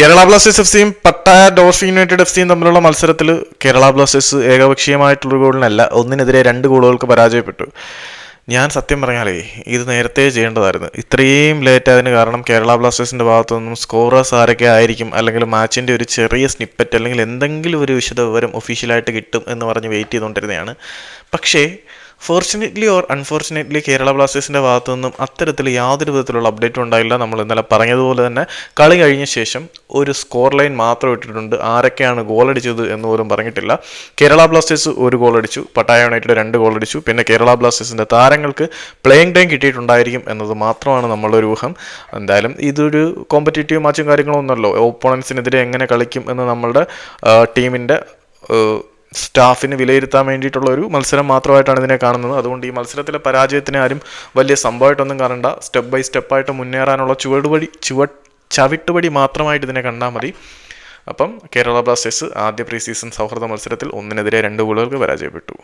Kerala Blasters F സിയും Pattaya ഡോർഫ് United F സിയും തമ്മിലുള്ള മത്സരത്തിൽ കേരള ബ്ലാസ്റ്റേഴ്സ് ഏകപക്ഷീയമായിട്ടുള്ള ഗോളിനല്ല ഒന്നിനെതിരെ രണ്ട് ഗോളുകൾക്ക് പരാജയപ്പെട്ടു. ഞാൻ സത്യം പറഞ്ഞാലേ ഇത് നേരത്തെ ചെയ്യേണ്ടതായിരുന്നു. ഇത്രയും ലേറ്റ് ആയതിന് കാരണം കേരള ബ്ലാസ്റ്റേഴ്സിന്റെ ഭാഗത്തു നിന്നും സ്കോറേഴ്സ് ആരൊക്കെ ആയിരിക്കും അല്ലെങ്കിൽ മാച്ചിന്റെ ഒരു ചെറിയ സ്നിപ്പറ്റ് അല്ലെങ്കിൽ എന്തെങ്കിലും ഒരു വിശദ വിവരം ഒഫീഷ്യലായിട്ട് കിട്ടും എന്ന് പറഞ്ഞ് വെയിറ്റ് ചെയ്തുകൊണ്ടിരുന്നതാണ്. പക്ഷേ ഫോർച്ചുനേറ്റ്ലി ഓർ അൺഫോർച്ചുനേറ്റ്ലി കേരള ബ്ലാസ്റ്റേഴ്സിന്റെ ഭാഗത്തു നിന്നും അത്തരത്തിൽ യാതൊരു വിധത്തിലുള്ള അപ്ഡേറ്റും ഉണ്ടായില്ല. നമ്മൾ ഇന്നലെ പറഞ്ഞതുപോലെ തന്നെ കളി കഴിഞ്ഞ ശേഷം ഒരു സ്കോർ ലൈൻ മാത്രം ഇട്ടിട്ടുണ്ട്. ആരൊക്കെയാണ് ഗോൾ അടിച്ചത് എന്ന് പോലും പറഞ്ഞിട്ടില്ല. കേരള ബ്ലാസ്റ്റേഴ്സ് ഒരു ഗോൾ അടിച്ചു. പട്ടായ യുണൈറ്റഡ് രണ്ട് ഗോൾ അടിച്ചു. പിന്നെ കേരള ബ്ലാസ്റ്റേഴ്സിന്റെ താരങ്ങൾക്ക് പ്ലേയിങ് ടൈം കിട്ടിയിട്ടുണ്ടായിരിക്കും എന്നത് മാത്രമാണ് നമ്മളൊരു ഊഹം. എന്തായാലും ഇതൊരു കോമ്പറ്റേറ്റീവ് മാച്ചും കാര്യങ്ങളൊന്നുമല്ലോ ഓപ്പോണൻസിനെതിരെ എങ്ങനെ കളിക്കും എന്ന് നമ്മളുടെ ടീമിന്റെ സ്റ്റാഫിന് വിലയിരുത്താൻ വേണ്ടിയിട്ടുള്ള ഒരു മത്സരം മാത്രമായിട്ടാണ് ഇതിനെ കാണുന്നത്. അതുകൊണ്ട് ഈ മത്സരത്തിലെ പരാജയത്തിന് ആരും വലിയ സംഭവമായിട്ടൊന്നും കാണണ്ട. സ്റ്റെപ്പ് ബൈ സ്റ്റെപ്പായിട്ട് മുന്നേറാനുള്ള ചുവടുപടി ചുവ ചവിട്ടുപടി മാത്രമായിട്ട് ഇതിനെ കണ്ടാൽ മതി. അപ്പം കേരള ബ്ലാസ്റ്റേഴ്സ് ആദ്യ പ്രീ സീസൺ സൗഹൃദ മത്സരത്തിൽ ഒന്നിനെതിരെ രണ്ട് ഗോളുകൾക്ക് പരാജയപ്പെട്ടു.